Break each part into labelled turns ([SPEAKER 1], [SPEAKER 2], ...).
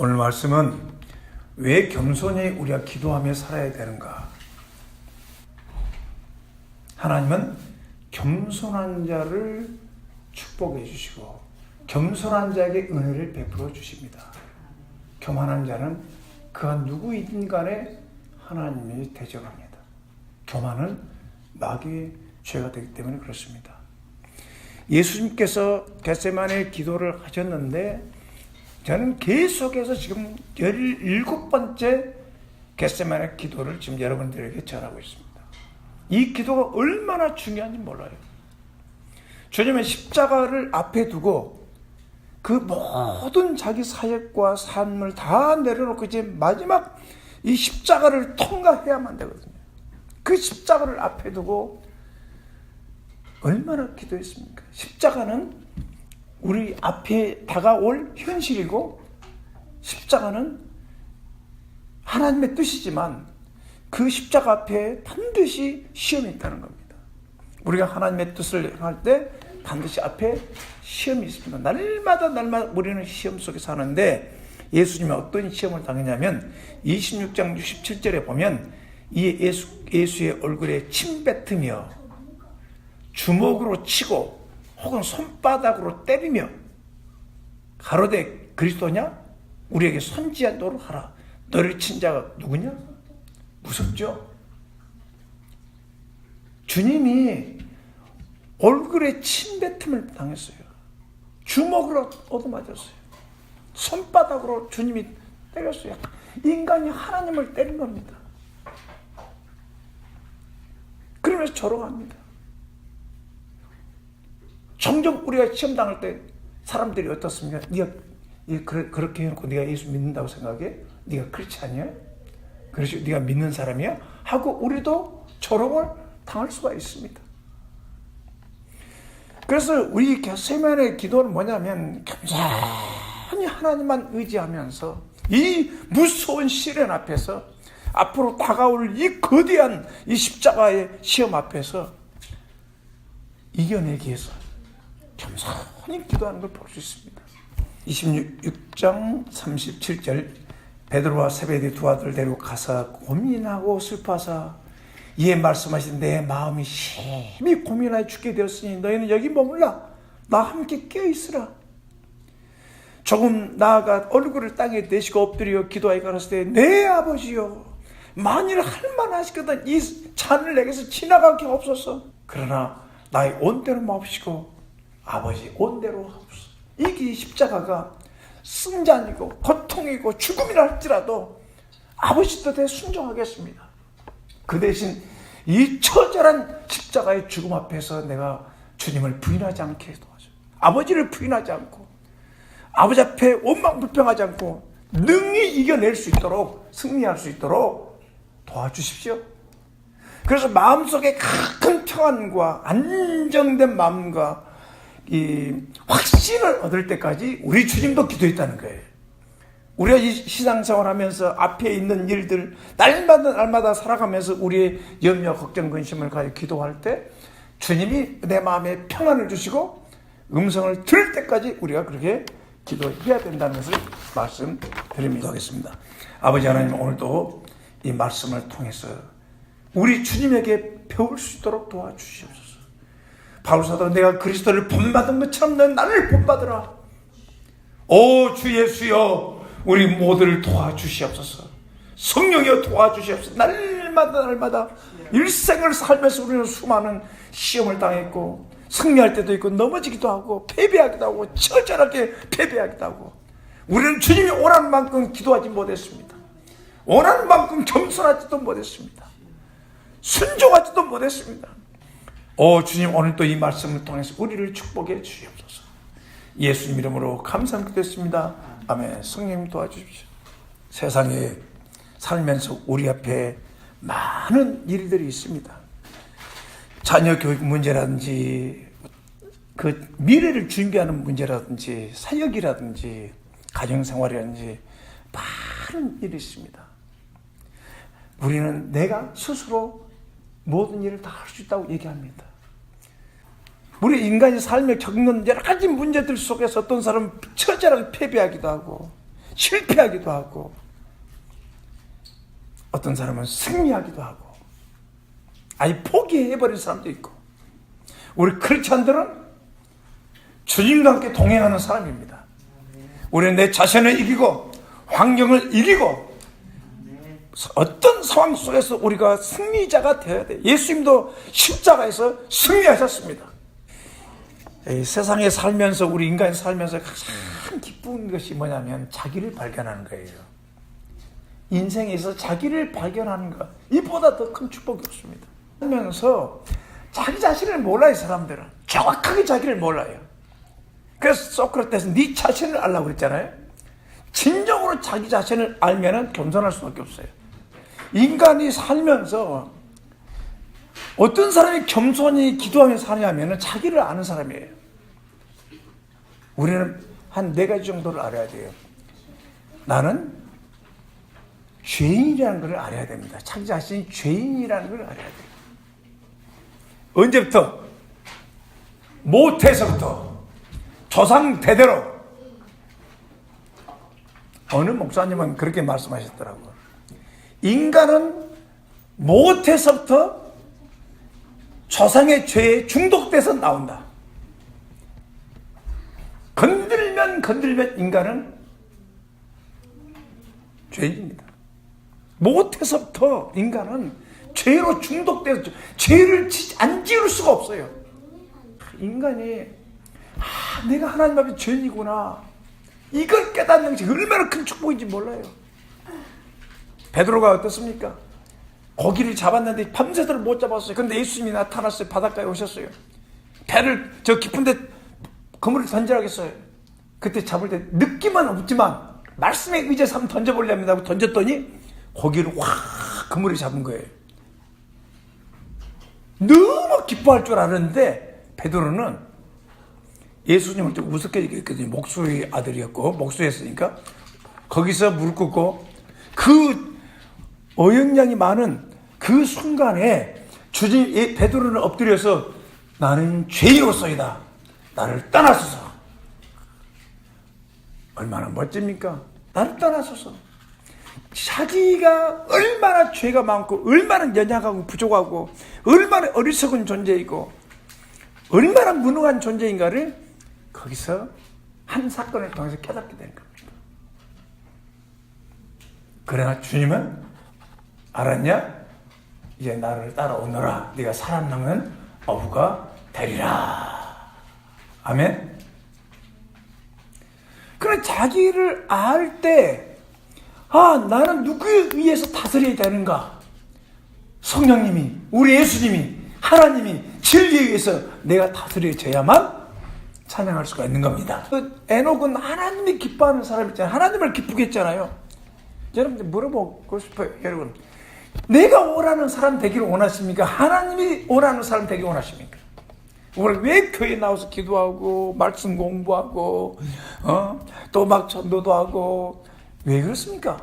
[SPEAKER 1] 오늘 말씀은 왜 겸손히 우리가 기도하며 살아야 되는가? 하나님은 겸손한 자를 축복해 주시고 겸손한 자에게 은혜를 베풀어 주십니다. 교만한 자는 그가 누구이든 간에 하나님이 대적합니다. 교만은 마귀의 죄가 되기 때문에 그렇습니다. 예수님께서 겟세만의 기도를 하셨는데 저는 계속해서 지금 17번째 겟세만의 기도를 지금 여러분들에게 전하고 있습니다. 이 기도가 얼마나 중요한지 몰라요. 주님의 십자가를 앞에 두고 그 모든 자기 사역과 삶을 다 내려놓고 이제 마지막 이 십자가를 통과해야만 되거든요. 그 십자가를 앞에 두고 얼마나 기도했습니까? 십자가는 우리 앞에 다가올 현실이고 십자가는 하나님의 뜻이지만 그 십자가 앞에 반드시 시험이 있다는 겁니다. 우리가 하나님의 뜻을 할때 반드시 앞에 시험이 있습니다. 날마다 날마다 우리는 시험 속에 사는데 예수님이 어떤 시험을 당했냐면 26장 67절에 보면 이 예수, 예수의 얼굴에 침 뱉으며 주먹으로 치고 혹은 손바닥으로 때리며 가로되 그리스도냐? 우리에게 선지하도록 하라. 너를 친 자가 누구냐? 무섭죠? 주님이 얼굴에 침뱉음을 당했어요. 주먹으로 얻어맞았어요. 손바닥으로 주님이 때렸어요. 인간이 하나님을 때린 겁니다. 그러면서 조롱합니다. 종종 우리가 시험 당할 때 사람들이 어떻습니까? 네가 그래, 그렇게 해놓고 네가 예수 믿는다고 생각해? 네가 않냐? 그래서 네가 믿는 사람이야? 하고 우리도 조롱을 당할 수가 있습니다. 그래서 우리 세면의 기도는 뭐냐면 겸손히 하나님만 의지하면서 이 무서운 시련 앞에서 앞으로 다가올 이 거대한 이 십자가의 시험 앞에서 이겨내기 위해서 겸손히 기도하는 걸 볼 수 있습니다. 26장 37절 베드로와 세베대 두 아들 데리고 가서 고민하고 슬퍼하사 이에 말씀하신 내 마음이 심히 고민하여 죽게 되었으니 너희는 여기 머물라. 나 함께 깨어 있으라. 조금 나아가 얼굴을 땅에 대시고 엎드려 기도하여 가라사대 내 아버지여 만일 할만하시거든 이 잔을 내게서 지나가게 없어서. 그러나 나의 온대로 마옵시고 아버지 온대로 이게 십자가가 승잔이고 고통이고 죽음이라 할지라도 아버지 뜻에 순종하겠습니다. 그 대신 이 처절한 십자가의 죽음 앞에서 내가 주님을 부인하지 않게 도와줘. 아버지를 부인하지 않고 아버지 앞에 원망 불평하지 않고 능히 이겨낼 수 있도록 승리할 수 있도록 도와주십시오. 그래서 마음속에 큰 평안과 안정된 마음과 이 확신을 얻을 때까지 우리 주님도 기도했다는 거예요. 우리가 이 시상생활 하면서 앞에 있는 일들, 날마다 날마다 살아가면서 우리의 염려, 걱정, 근심을 가지고 기도할 때 주님이 내 마음에 평안을 주시고 음성을 들을 때까지 우리가 그렇게 기도해야 된다는 것을 말씀드립니다. 하겠습니다. 아버지 하나님 오늘도 이 말씀을 통해서 우리 주님에게 배울 수 있도록 도와주시옵소서. 바울사도 내가 그리스도를 본받은 것처럼 너 나를 본받으라. 오 주 예수여 우리 모두를 도와주시옵소서. 성령이여 도와주시옵소서. 날마다 날마다 일생을 살면서 우리는 수많은 시험을 당했고 승리할 때도 있고 넘어지기도 하고 패배하기도 하고 처절하게 패배하기도 하고 우리는 주님이 원하는 만큼 기도하지 못했습니다. 원하는 만큼 겸손하지도 못했습니다. 순종하지도 못했습니다. 오 주님 오늘 또 이 말씀을 통해서 우리를 축복해 주시옵소서. 예수님 이름으로 감사드렸습니다. 아멘. 성령 도와주십시오. 세상에 살면서 우리 앞에 많은 일들이 있습니다. 자녀 교육 문제라든지 그 미래를 준비하는 문제라든지 사역이라든지 가정생활이라든지 많은 일이 있습니다. 우리는 내가 스스로 모든 일을 다 할 수 있다고 얘기합니다. 우리 인간이 삶에 겪는 여러 가지 문제들 속에서 어떤 사람은 처절하게 패배하기도 하고 실패하기도 하고 어떤 사람은 승리하기도 하고 아예 포기해버린 사람도 있고 우리 크리스찬들은 주님과 함께 동행하는 사람입니다. 우리는 내 자신을 이기고 환경을 이기고 어떤 상황 속에서 우리가 승리자가 되어야 돼. 예수님도 십자가에서 승리하셨습니다. 이 세상에 살면서 우리 인간이 살면서 가장 기쁜 것이 뭐냐면 자기를 발견하는 거예요. 인생에서 자기를 발견하는 것 이보다 더 큰 축복이 없습니다. 살면서 자기 자신을 몰라요 사람들은 정확하게 자기를 몰라요. 그래서 소크라테스 네 자신을 알라고 그랬잖아요. 진정으로 자기 자신을 알면은 겸손할 수밖에 없어요. 인간이 살면서 어떤 사람이 겸손히 기도하며 사냐면은 자기를 아는 사람이에요. 우리는 한 네 가지 정도를 알아야 돼요. 나는 죄인이라는 걸 알아야 됩니다. 자기 자신이 죄인이라는 걸 알아야 돼요. 언제부터? 모태서부터 조상 대대로 어느 목사님은 그렇게 말씀하셨더라고요. 인간은 모태서부터 조상의 죄에 중독돼서 나온다. 건들면 건들면 인간은 죄인입니다. 모태서부터 인간은 죄로 중독돼서 죄를 지- 안 지을 수가 없어요. 인간이 아, 내가 하나님 앞에 죄인이구나. 이걸 깨닫는 것이 얼마나 큰 축복인지 몰라요. 베드로가 어떻습니까? 고기를 잡았는데 밤새도록 못 잡았어요. 근데 예수님이 나타났어요. 바닷가에 오셨어요. 배를 저 깊은 데 그물을 던지라겠어요. 그때 잡을 때 느낌은 없지만 말씀에 의지해서 한번 던져보려면 하고 던졌더니 고기를 확 그물에 잡은 거예요. 너무 기뻐할 줄 알았는데 베드로는 예수님을 좀 우습게 얘기했거든요. 목수의 아들이었고 목수였으니까 거기서 물 끄고 그 어영량이 많은 그 순간에 주님 이 베드로는 엎드려서 나는 죄인으로서이다. 나를 떠나소서. 얼마나 멋집니까? 나를 떠나소서. 자기가 얼마나 죄가 많고 얼마나 연약하고 부족하고 얼마나 어리석은 존재이고 얼마나 무능한 존재인가를 거기서 한 사건을 통해서 깨닫게 되는 겁니다. 그러나 주님은 알았냐? 이제 나를 따라오너라. 네가 살아남은 어부가 되리라. 아멘. 그래 자기를 알 때, 아 나는 누구에 의해서 다스려야 되는가? 성령님이, 우리 예수님이, 하나님이 진리에 의해서 내가 다스려져야만 찬양할 수가 있는 겁니다. 그 에녹은 하나님이 기뻐하는 사람 있잖아요. 하나님을 기쁘게 했잖아요. 여러분들 물어보고 싶어요. 여러분. 내가 원하는 사람 되기를 원하십니까? 하나님이 원하는 사람 되기 원하십니까? 우리 왜 교회 나와서 기도하고 말씀 공부하고 어? 또막 전도도 하고 왜 그렇습니까?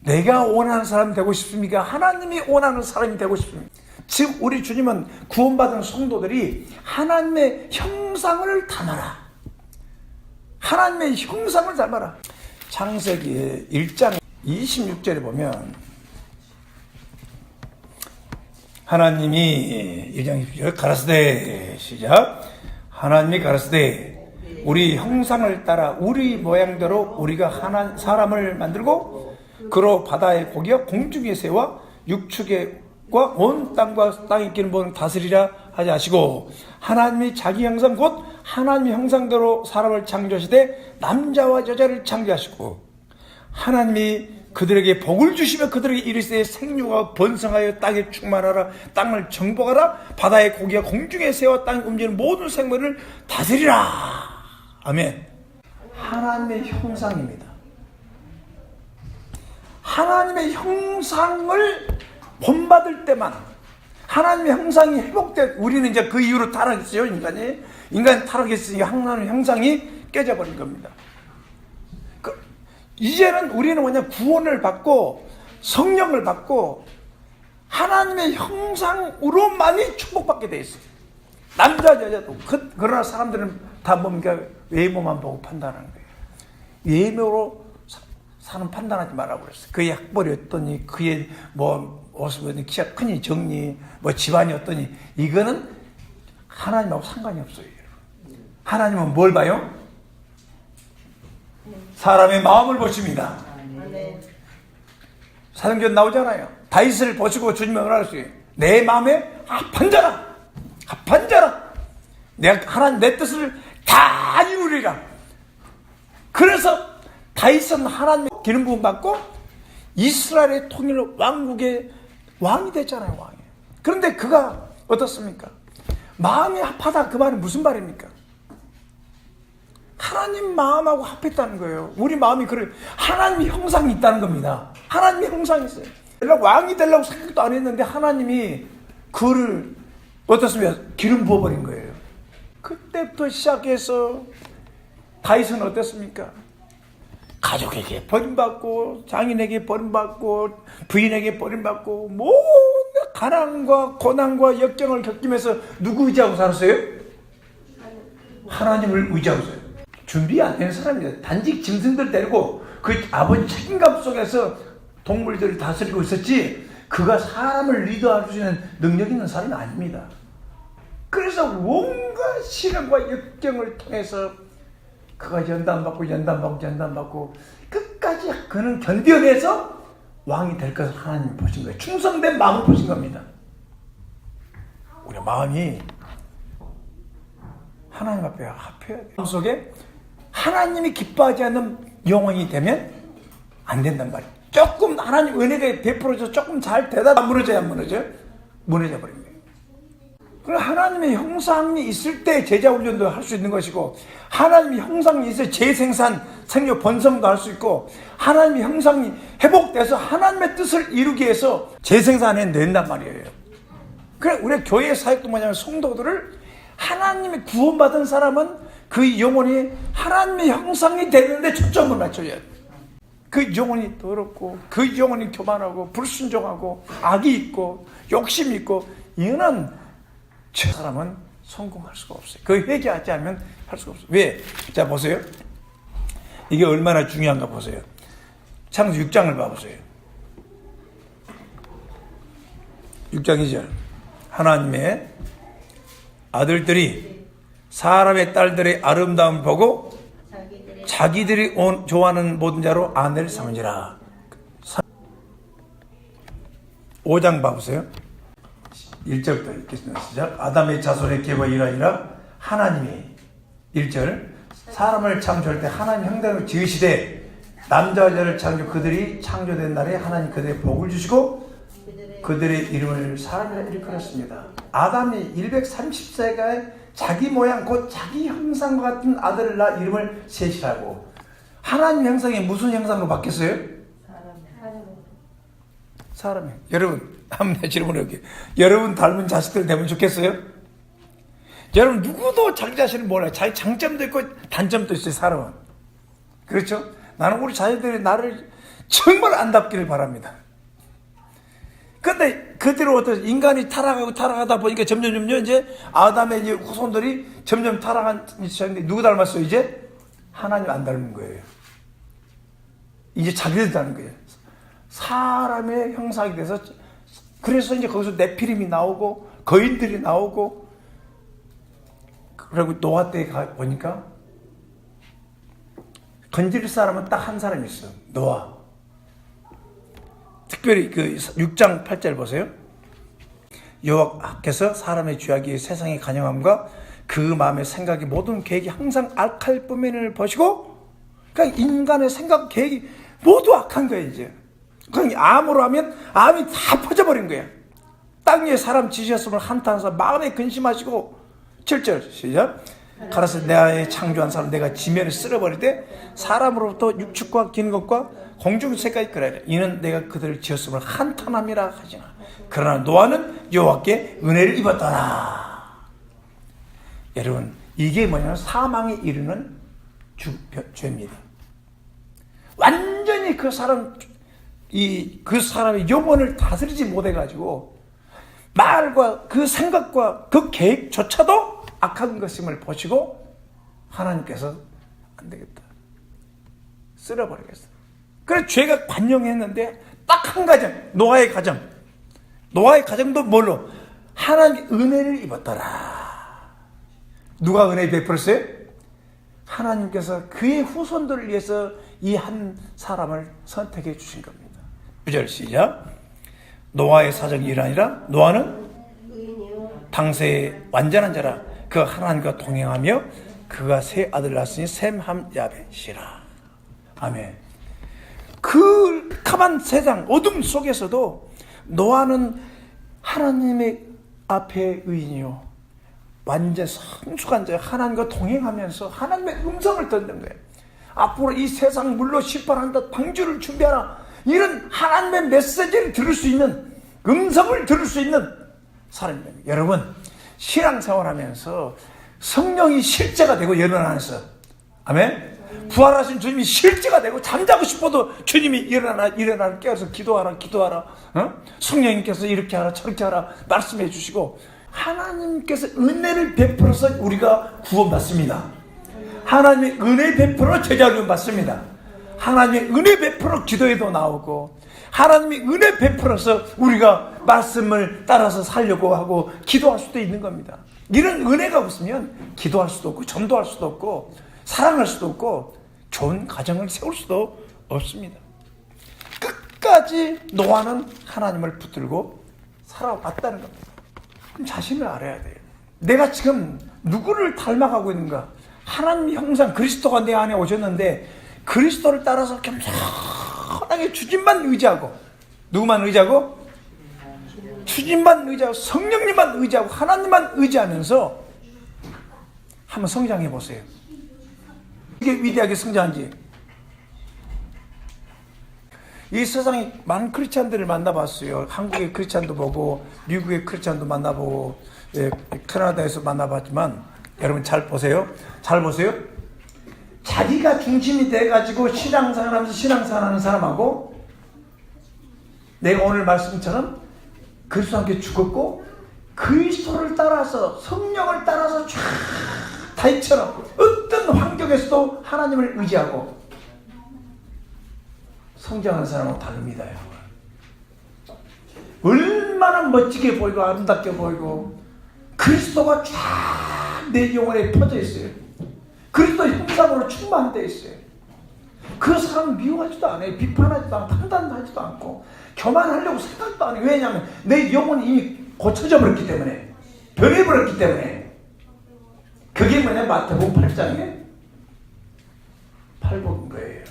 [SPEAKER 1] 내가 원하는 사람 되고 싶습니까? 하나님이 원하는 사람이 되고 싶습니까? 지금 우리 주님은 구원받은 성도들이 하나님의 형상을 담아라. 하나님의 형상을 닮아라. 창세기 1장 26절에 보면 하나님이 1장 26절 가라스되 시작. 하나님이 가라스되 우리 형상을 따라 우리 모양대로 우리가 하나 사람을 만들고 그로 바다의 고기와 공중의 새와 육축과 온 땅과 땅에 끼는 모든 다스리라 하지 하시고 하나님이 자기 형상 곧 하나님의 형상대로 사람을 창조하시되 남자와 여자를 창조하시고 하나님이 그들에게 복을 주시며 그들에게 이르시되 생육하고 번성하여 땅에 충만하라. 땅을 정복하라. 바다의 고기와 공중의 새와 땅에 움직이는 모든 생물을 다스리라. 아멘. 하나님의 형상입니다. 하나님의 형상을 본받을 때만 하나님의 형상이 회복돼 우리는 이제 그 이후로 타락했어요 인간이. 인간이 타락했으니 하나님의 형상이 깨져버린 겁니다. 그, 이제는 우리는 뭐냐 구원을 받고 성령을 받고 하나님의 형상으로만이 축복받게 돼 있어요 남자 여자도 그, 그러나 사람들은 다 뭡니까 외모만 보고 판단하는 거예요 외모로 사람 판단하지 말라고 그랬어요. 그의 학벌이 어떠니, 그의 뭐 모습이 키가 크니 적니, 뭐 집안이 어떠니, 이거는 하나님하고 상관이 없어요. 하나님은 뭘 봐요? 사람의 마음을 보십니다. 사도행전 나오잖아요. 다윗을 보시고 주님을 응하셨어요. 내 마음에 합한 자라, 합한 자라. 내가 하나님 내 뜻을 다 이루리라. 그래서 다윗은 하나님의 기름 부음 받고 이스라엘의 통일 왕국의 왕이 됐잖아요, 왕이. 그런데 그가 어떻습니까? 마음이 합하다 그 말은 무슨 말입니까? 하나님 마음하고 합했다는 거예요. 우리 마음이 그래 하나님의 형상이 있다는 겁니다. 하나님의 형상이 있어요. 왕이 되려고 생각도 안 했는데 하나님이 그를 어떻습니까? 기름 부어버린 거예요. 그때부터 시작해서 다윗은 어땠습니까? 가족에게 버림받고 장인에게 버림받고 부인에게 버림받고 모든 가난과 고난과 역경을 겪으면서 누구 의지하고 살았어요? 하나님을 의지하고 있어요. 준비 안 되는 사람이에요. 단지 짐승들 데리고 그 아버지 책임감 속에서 동물들을 다스리고 있었지 그가 사람을 리드할 수 있는 능력 있는 사람이 아닙니다. 그래서 온갖 시련과 역경을 통해서 그가 연단받고 연단받고 연단받고 끝까지 그는 견뎌내서 왕이 될 것을 하나님이 보신 거예요. 충성된 마음을 보신 겁니다. 우리 마음이 하나님 앞에 합해야 돼요. 마음속에 하나님이 기뻐하지 않는 영혼이 되면 안 된단 말이에요. 조금 하나님 은혜가 베풀어져 조금 잘 되다 무너져야 안 무너져요? 무너져 버립니다. 그럼 하나님의 형상이 있을 때 제자 훈련도 할 수 있는 것이고 하나님의 형상이 있을 재생산, 생육 번성도 할 수 있고 하나님의 형상이 회복돼서 하나님의 뜻을 이루기 위해서 재생산해 낸단 말이에요. 그래 우리 교회 사역도 뭐냐면 성도들을 하나님의 구원받은 사람은 그 영혼이 하나님의 형상이 되는데 초점을 맞춰야 돼. 그 영혼이 더럽고 그 영혼이 교만하고 불순종하고 악이 있고 욕심이 있고 이거는 저 사람은 성공할 수가 없어요. 그 회개하지 않으면 할 수가 없어요. 왜? 자 보세요. 이게 얼마나 중요한가 보세요. 창조 6장을 봐보세요. 6장 2절 하나님의 아들들이 사람의 딸들의 아름다움 보고 자기들이 온- 좋아하는 모든 자로 아내를 삼으니라. 5장 봐보세요. 1절부터 읽겠습니다. 시작. 아담의 자손의 계보가 이러이라 하나님이 1절 사람을 창조할 때 하나님 형상을 지으시되 남자와 여자를 창조 그들이 창조된 날에 하나님 그들의 복을 주시고
[SPEAKER 2] 그들의
[SPEAKER 1] 그들의 이름을 사람이라 일컬었습니다. 아담이 130세가 자기 모양 곧 자기 형상과 같은 아들을 낳아 이름을 셋이라고 하나님 형상이 무슨 형상으로 바뀌었어요?
[SPEAKER 2] 사람
[SPEAKER 1] 사람이. 여러분 한번 질문해볼게요. 여러분 닮은 자식들 되면 좋겠어요? 여러분 누구도 자기 자신을 몰라요. 자기 장점도 있고 단점도 있어요. 사람은. 그렇죠? 나는 우리 자녀들이 나를 정말 안답기를 바랍니다. 근데 그대로 어떤 인간이 타락하고 타락하다 보니까 점점 점점 이제 아담의 이제 후손들이 점점 타락한 시작인데 누구 닮았어요 이제? 하나님 안 닮은 거예요. 이제 자기들 닮은 거예요. 사람의 형상이 돼서 그래서 이제 거기서 네피림이 나오고 거인들이 나오고 그리고 노아 때 가 보니까 건질 사람은 딱 한 사람이 있어 노아. 특별히 그 6장 8절 보세요. 여호와께서 사람의 죄악이 세상의 간영함과 그 마음의 생각이 모든 계획이 항상 악할 뿐만을 보시고 그러니까 인간의 생각 계획이 모두 악한 거예요 이제. 그러니까 암으로 하면 암이 다 퍼져버린 거야. 땅 위에 사람 지셨음을 한탄해서 마음에 근심하시고 7절 시작 가라사 내가 창조한 사람 내가 지면을 쓸어버릴 때 사람으로부터 육축과 긴 것과 공중새까지 그래 이는 내가 그들을 지었음을 한탄함이라 하지나. 그러나 노아는 여호와께 은혜를 입었더라. 여러분 이게 뭐냐면 사망에 이르는 주, 죄입니다. 완전히 그 사람 이 그 사람의 영혼을 다스리지 못해 가지고 말과 그 생각과 그 계획조차도 악한 것임을 보시고 하나님께서 안 되겠다. 쓸어버리겠어. 그래 죄가 관영했는데 딱 한 가정 노아의 가정 노아의 가정도 뭘로 하나님 은혜를 입었더라. 누가 은혜 베풀었어요? 하나님께서 그의 후손들을 위해서 이 한 사람을 선택해 주신 겁니다. 9절 시작. 노아의 사정이 일아니라 노아는 당세의 완전한 자라 그 하나님과 동행하며 그가 세 아들 낳았으니 셈함 야벳이라. 아멘. 그 캄한 세상 어둠 속에서도 노아는 하나님의 앞에 의인이요. 완전 성숙한 자 하나님과 동행하면서 하나님의 음성을 듣는 거예요. 앞으로 이 세상 물로 심판한다 방주를 준비하라 이런 하나님의 메시지를 들을 수 있는 음성을 들을 수 있는 사람입니다. 여러분 신앙생활하면서 성령이 실제가 되고 여러분 안에서 아멘. 부활하신 주님이 실제가 되고 잠자고 싶어도 주님이 일어나 일어나 깨어서 기도하라 기도하라 어? 성령님께서 이렇게 하라 저렇게 하라 말씀해 주시고 하나님께서 은혜를 베풀어서 우리가 구원받습니다. 하나님의 은혜 베풀어 제자를 받습니다. 하나님의 은혜 베풀어 기도에도 나오고 하나님의 은혜 베풀어서 우리가 말씀을 따라서 살려고 하고 기도할 수도 있는 겁니다. 이런 은혜가 없으면 기도할 수도 없고 전도할 수도 없고 사랑할 수도 없고 좋은 가정을 세울 수도 없습니다. 끝까지 노아는 하나님을 붙들고 살아왔다는 겁니다. 자신을 알아야 돼요. 내가 지금 누구를 닮아가고 있는가? 하나님 형상 그리스도가 내 안에 오셨는데 그리스도를 따라서 겸손 하게 주님만 의지하고 누구만 의지하고 주님만 의지하고 성령님만 의지하고 하나님만 의지하면서 한번 성장해 보세요. 이게 위대하게 성장한지. 이 세상에 많은 크리스찬들을 만나봤어요. 한국의 크리스찬도 보고 미국의 크리스찬도 만나보고 예, 캐나다에서 만나봤지만 여러분 잘 보세요. 잘 보세요. 자기가 중심이 돼가지고 신앙생활 하면서 신앙생활 하는 사람하고 내가 오늘 말씀처럼 그리스도와 함께 죽었고 그리스도를 따라서 성령을 따라서 쫙 다이처럼 어떤 환경에서도 하나님을 의지하고 성장한 사람은 다릅니다. 여러분. 얼마나 멋지게 보이고 아름답게 보이고 그리스도가 쫙 내 영혼에 퍼져 있어요. 그리스도 형상으로 충만되어 있어요. 그 사람 미워하지도 않아요. 비판하지도 않고 판단하지도 않고 교만하려고 생각도 안 해요. 왜냐하면 내 영혼이 이미 고쳐져 버렸기 때문에 변해버렸기 때문에 그게 뭐냐 마태복음 8장에 팔복인 거예요.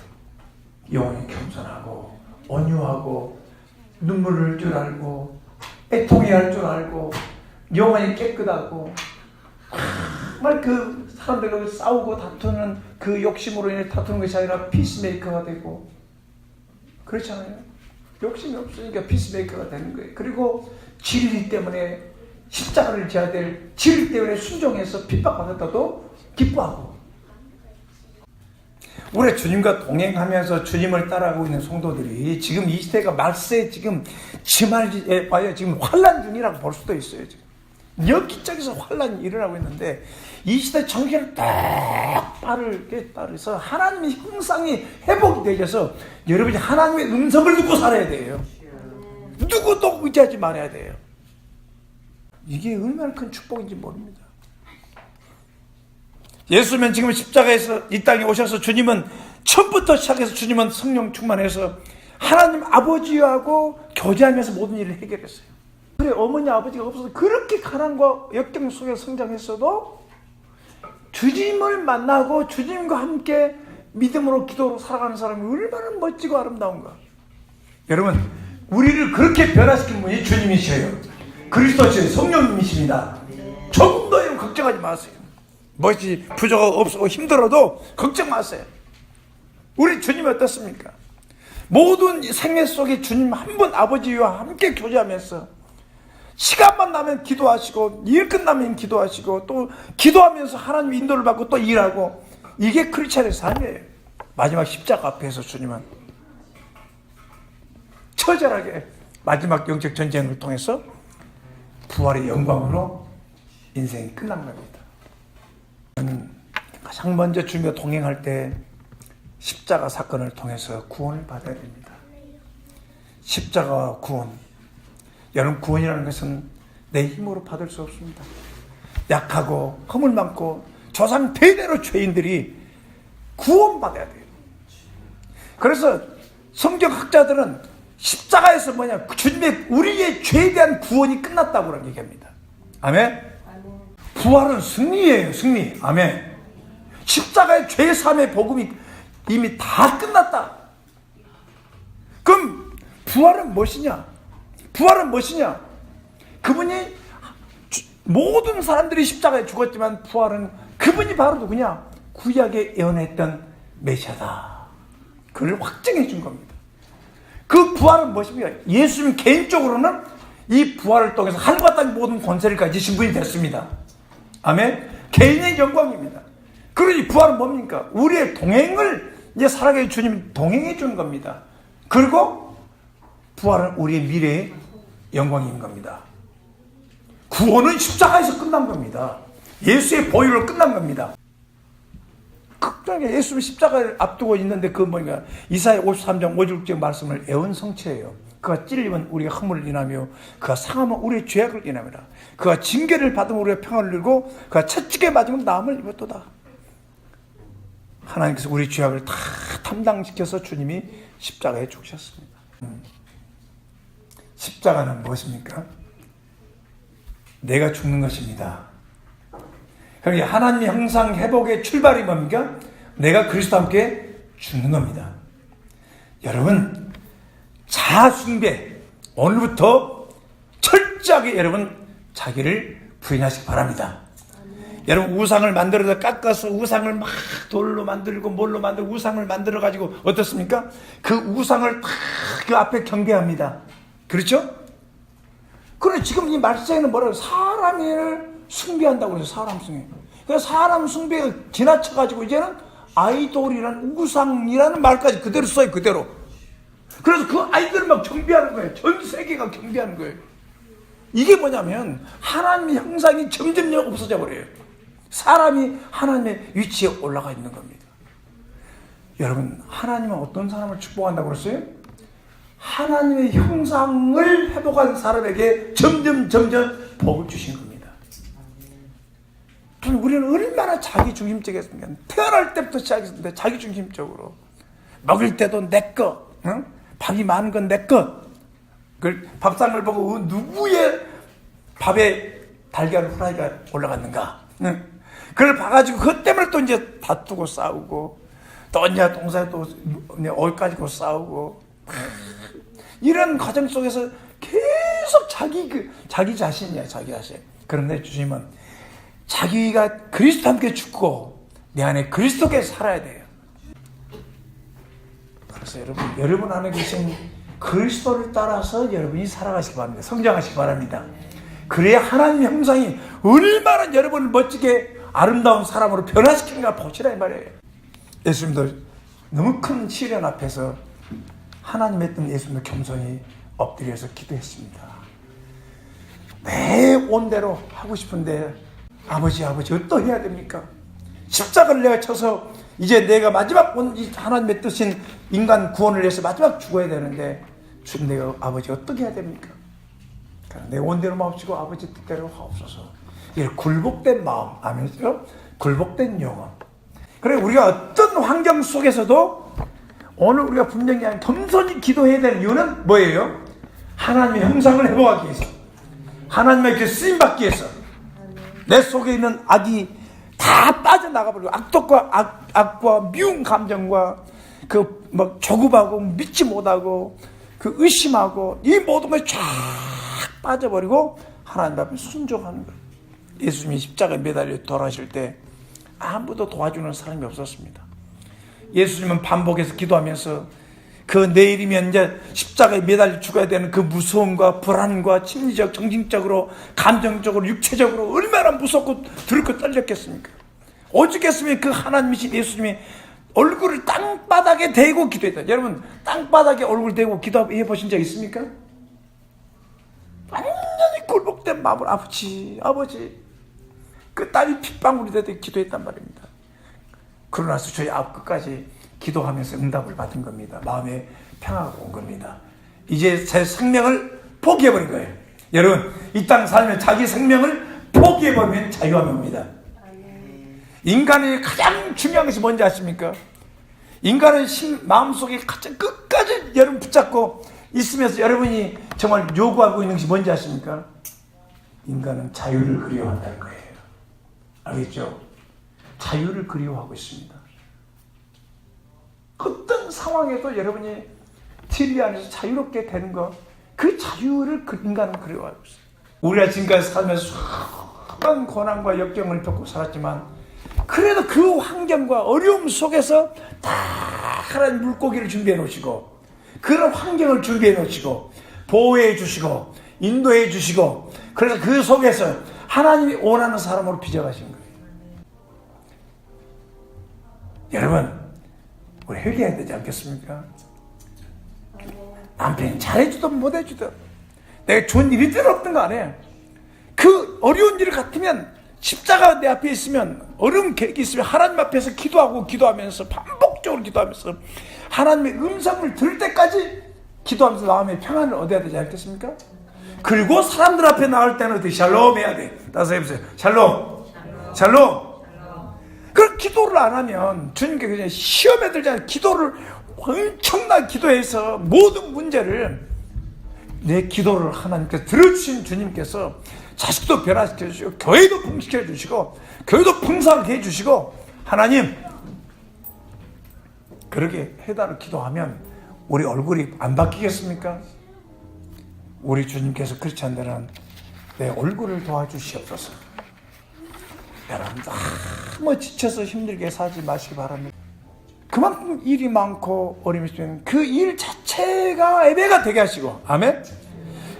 [SPEAKER 1] 영혼이 겸손하고 온유하고 눈물 흘릴 줄 알고 애통해야 할줄 알고 영혼이 깨끗하고 정말 그 사람들과 싸우고 다투는 그 욕심으로 인해 다투는 것이 아니라 피스메이커가 되고 그렇잖아요. 욕심이 없으니까 피스메이커가 되는 거예요. 그리고 진리 때문에 십자가를 져야 될 진리 때문에 순종해서 핍박받았다도 기뻐하고 우리 주님과 동행하면서 주님을 따라가고 있는 성도들이 지금 이 시대가 말세 지금 지말에 봐요 지금 환란 중이라고 볼 수도 있어요 지금 여기저기서 환란이 일어나고 있는데 이 시대 정신을 딱 빠르게 따라서 하나님의 형상이 회복이 되셔서 여러분이 하나님의 음성을 듣고 살아야 돼요. 누구도 의지하지 말아야 돼요. 이게 얼마나 큰 축복인지 모릅니다. 예수는 지금 십자가에서 이 땅에 오셔서 주님은 처음부터 시작해서 주님은 성령 충만해서 하나님 아버지하고 교제하면서 모든 일을 해결했어요. 그래 어머니 아버지가 없어서 그렇게 가난과 역경 속에 성장했어도 주님을 만나고 주님과 함께 믿음으로 기도로 살아가는 사람이 얼마나 멋지고 아름다운가. 여러분 우리를 그렇게 변화시킨 분이 주님이셔요. 그리스도시요 성령님이십니다. 조금 더 걱정하지 마세요. 멋이 부조가 없고 힘들어도 걱정 마세요. 우리 주님이 어떻습니까? 모든 생애 속에 주님 한 분 아버지와 함께 교제하면서 시간만 나면 기도하시고 일 끝나면 기도하시고 또 기도하면서 하나님 인도를 받고 또 일하고 이게 크리스찬의 삶이에요. 마지막 십자가 앞에서 주님은 처절하게 마지막 영적 전쟁을 통해서 부활의 영광으로 인생이 끝난 겁니다. 가장 먼저 주님과 동행할 때 십자가 사건을 통해서 구원을 받아야 됩니다. 십자가 구원. 여러분 구원이라는 것은 내 힘으로 받을 수 없습니다. 약하고 허물 많고 조상 대대로 죄인들이 구원받아야 돼요. 그래서 성경학자들은 십자가에서 뭐냐 주님의 우리의 죄에 대한 구원이 끝났다고 얘기합니다. 아멘. 부활은 승리예요, 승리. 아멘. 십자가의 죄 사함의 복음이 이미 다 끝났다. 그럼 부활은 무엇이냐? 부활은 무엇이냐? 그분이 주- 모든 사람들이 십자가에 죽었지만 부활은 그분이 바로 누구냐? 구약에 예언했던 메시아다. 그걸 확증해 준 겁니다. 그 부활은 무엇입니까? 예수님 개인적으로는 이 부활을 통해서 하늘과 땅 모든 권세를 가지신 분이 됐습니다. 아멘. 개인의 영광입니다. 그러니 부활은 뭡니까? 우리의 동행을 이제 살아계신 주님 동행해 주는 겁니다. 그리고 부활은 우리의 미래의 영광인 겁니다. 구원은 십자가에서 끝난 겁니다. 예수의 보혈로 끝난 겁니다. 극장에 예수는 십자가를 앞두고 있는데 그 뭐냐 이사야 53장 5, 6절 말씀을 애원 성취해요. 그가 찔리면 우리가 허물을 인하며 그가 상하면 우리의 죄악을 인합니다. 그가 징계를 받으면 우리가 평안을 누리고 그가 채찍에 맞으면 나음을 입었도다. 하나님께서 우리 죄악을 다 담당시켜서 주님이 십자가에 죽으셨습니다. 음. 십자가는 무엇입니까? 내가 죽는 것입니다. 그러니까 하나님의 형상 회복의 출발이 뭡니까? 내가 그리스도 함께 죽는 겁니다. 여러분, 자숭배, 오늘부터 철저하게 여러분, 자기를 부인하시기 바랍니다. 여러분, 우상을 만들어서 깎아서 우상을 막 돌로 만들고 뭘로 만들고 우상을 만들어 가지고 어떻습니까? 그 우상을 다 그 앞에 경배합니다. 그렇죠? 그런데 지금 이 말씀에는 뭐라고 사람을 숭배한다고 그래서 사람 숭배. 그래서 사람 숭배가 지나쳐가지고 이제는 아이돌이라는 우상이라는 말까지 그대로 써요 그대로. 그래서 그 아이들을 막 경배하는 거예요. 전 세계가 경배하는 거예요. 이게 뭐냐면 하나님의 형상이 점점 없어져 버려요. 사람이 하나님의 위치에 올라가 있는 겁니다. 여러분 하나님은 어떤 사람을 축복한다고 그랬어요? 하나님의 형상을 회복한 사람에게 점점 점점 복을 주신 겁니다. 우리는 얼마나 자기 중심적이었습니까? 태어날 때부터 시작했는데 자기 중심적으로 먹을 때도 내 것, 응? 밥이 많은 건내 것. 그 밥상을 보고 누구의 밥에 달걀 후라이가 올라갔는가? 응? 그걸 봐가지고 그것 때문에 또 이제 다투고 싸우고 또 언니야 동생 또 얼 가지고 싸우고 이런 과정 속에서 계속 자기 그 자기 자신이야 자기 자신. 그런데 주님은 자기가 그리스도 함께 죽고 내 안에 그리스도께 살아야 돼요. 그래서 여러분 여러분 안에 계신 그리스도를 따라서 여러분이 살아가시기 바랍니다. 성장하시기 바랍니다. 그래야 하나님 형상이 얼마나 여러분을 멋지게 아름다운 사람으로 변화시키는가 보시라 이 말이에요. 예수님도 너무 큰 시련 앞에서 하나님 했던 예수님의 겸손히 엎드려서 기도했습니다. 내 온대로 하고 싶은데 아버지 아버지 어떠 해야 됩니까? 십자가를 내가 쳐서 이제 내가 마지막 하나님의 뜻인 인간 구원을 위해서 마지막 죽어야 되는데 주님 내가 아버지 어떻게 해야 됩니까? 내 온대로 마옵시고 아버지 뜻대로 하옵소서. 이 굴복된 마음, 아멘죠? 굴복된 영혼. 그래 우리가 어떤 환경 속에서도 오늘 우리가 분명히 한 겸손히 기도해야 되는 이유는 뭐예요? 하나님의 형상을 회복하기 위해서. 하나님의 그 쓰임 받기 위해서. 내 속에 있는 악이 다 빠져나가 버리고 악독과 악, 악과 미운 감정과 그뭐 조급하고 믿지 못하고 그 의심하고 이 모든 것이 쫙 빠져버리고 하나님 앞에 순종하는 거예요. 예수님이 십자가에 매달려 돌아가실 때 아무도 도와주는 사람이 없었습니다. 예수님은 반복해서 기도하면서 그 내일이면 이제 십자가에 매달려 죽어야 되는 그 무서움과 불안과 심리적, 정신적으로, 감정적으로, 육체적으로 얼마나 무섭고 들고 떨렸겠습니까? 오죽했으면 그 하나님이신 예수님이 얼굴을 땅바닥에 대고 기도했다. 여러분, 땅바닥에 얼굴 대고 기도해 보신 적 있습니까? 완전히 굴복된 마음으로 아버지, 아버지. 그 딸이 핏방울이 되듯 기도했단 말입니다. 그러고 나서 저희 앞 끝까지 기도하면서 응답을 받은 겁니다. 마음에 평화가 온 겁니다. 이제 제 생명을 포기해버린 거예요. 여러분, 이 땅 살면 자기 생명을 포기해버리면 자유함이 옵니다. 인간의 가장 중요한 것이 뭔지 아십니까? 인간의 심, 마음속에 가장 끝까지 여러분 붙잡고 있으면서 여러분이 정말 요구하고 있는 것이 뭔지 아십니까? 인간은 자유를 그리워한다는 거예요. 알겠죠? 자유를 그리워하고 있습니다. 어떤 상황에도 여러분이 틀리 안에서 자유롭게 되는 것, 그 자유를 그 인간은 그리워하고 있어요. 우리가 지금까지 살면서 수많은 고난과 역경을 겪고 살았지만, 그래도 그 환경과 어려움 속에서 다 하나님 물고기를 준비해 놓으시고, 그런 환경을 준비해 놓으시고, 보호해 주시고, 인도해 주시고, 그래서 그 속에서 하나님이 원하는 사람으로 빚어가신 거예요. 여러분, 우리 회개해야 되지 않겠습니까? 남편이 잘해주든 못해주든 내가 좋은 일이 든 없든 간에 그 어려운 일 같으면 십자가 내 앞에 있으면 어려운 계획이 있으면 하나님 앞에서 기도하고 기도하면서 반복적으로 기도하면서 하나님의 음성을 들을 때까지 기도하면서 마음의 평안을 얻어야 되지 않겠습니까? 그리고 사람들 앞에 나올 때는 어떻게 샬롬 해야 돼. 따서 해보세요. 샬롬. 샬롬. 그 기도를 안 하면 주님께 그냥 시험에 들잖아요. 기도를 엄청나게 기도해서 모든 문제를 내 기도를 하나님께서 들어주신 주님께서 자식도 변화시켜 주시고 교회도 풍시켜 주시고 교회도 풍성하게 해 주시고 하나님 그렇게 해달라 기도하면 우리 얼굴이 안 바뀌겠습니까? 우리 주님께서 그렇지 않다면 내 얼굴을 도와주시옵소서. 여러분 너무 지쳐서 힘들게 살지 마시기 바랍니다. 그만큼 일이 많고 어려움이 있으면 그 일 자체가 예배가 되게 하시고 아멘.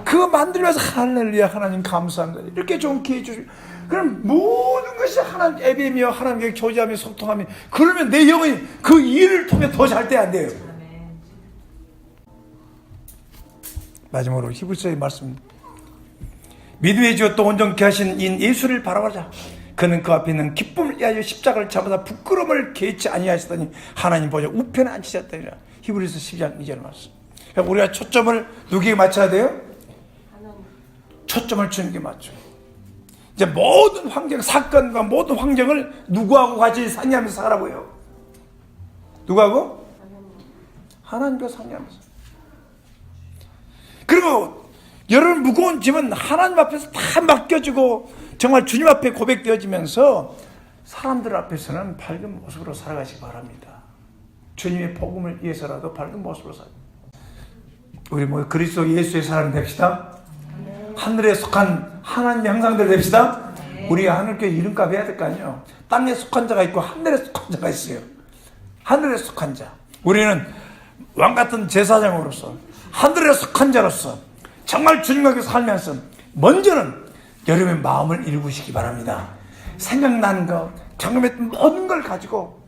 [SPEAKER 1] 그거 만들면서 할렐루야 하나님 감사합니다. 이렇게 좋은 기회 주시고 그럼 모든 것이 하나님 예배며 하나님께 교제하며 소통하며 그러면 내 영혼이 그 일을 통해 더 잘 돼 안 돼요. 마지막으로 히브리서의 말씀 믿음의 주였또 온전케 하신 인 예수를 바라보자 그는 그 앞에 있는 기쁨을 위하여 십자가를 잡아서 부끄러움을 개치 아니하시더니 하나님 보좌 우편에 앉히셨다니라. 히브리서 12장 2절 말씀. 그러니까 우리가 초점을 누구에게 맞춰야 돼요? 초점을 주님께 맞춰 이제 모든 환경 사건과 모든 환경을 누구하고 같이 상의하면서 살아보요? 누구하고? 하나님과 상의하면서. 그리고 여러분 무거운 짐은 하나님 앞에서 다 맡겨지고 정말 주님 앞에 고백되어지면서 사람들 앞에서는 밝은 모습으로 살아가시기 바랍니다. 주님의 복음을 위해서라도 밝은 모습으로 살. 우리 뭐 그리스도 예수의 사람 됩시다. 하늘에 속한 하나님 형상들 됩시다. 우리 하늘교회 이름값 해야 될 거 아니에요. 땅에 속한 자가 있고 하늘에 속한 자가 있어요. 하늘에 속한 자. 우리는 왕 같은 제사장으로서 하늘에 속한 자로서 정말 주님과 살면서 먼저는 여러분의 마음을 일구시기 바랍니다. 생각나는 것, 경험했던 모든 걸 가지고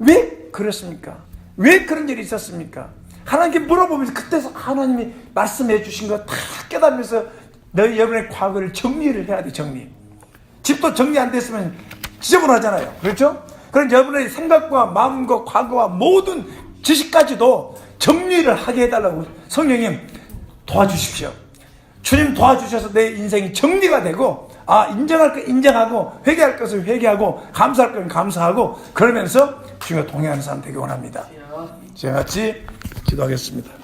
[SPEAKER 1] 왜 그랬습니까? 왜 그런 일이 있었습니까? 하나님께 물어보면서 그때서 하나님이 말씀해 주신 거 다 깨달으면서 너희 여러분의 과거를 정리를 해야 돼, 정리. 집도 정리 안 됐으면 지저분하잖아요. 그렇죠? 그런 여러분의 생각과 마음과 과거와 모든 지식까지도 정리를 하게 해달라고 성령님 도와주십시오. 주님 도와주셔서 내 인생이 정리가 되고 아 인정할 거 인정하고 회개할 것을 회개하고 감사할 건 감사하고 그러면서 주님과 동행하는 사람 되기 원합니다. 제가 같이 기도하겠습니다.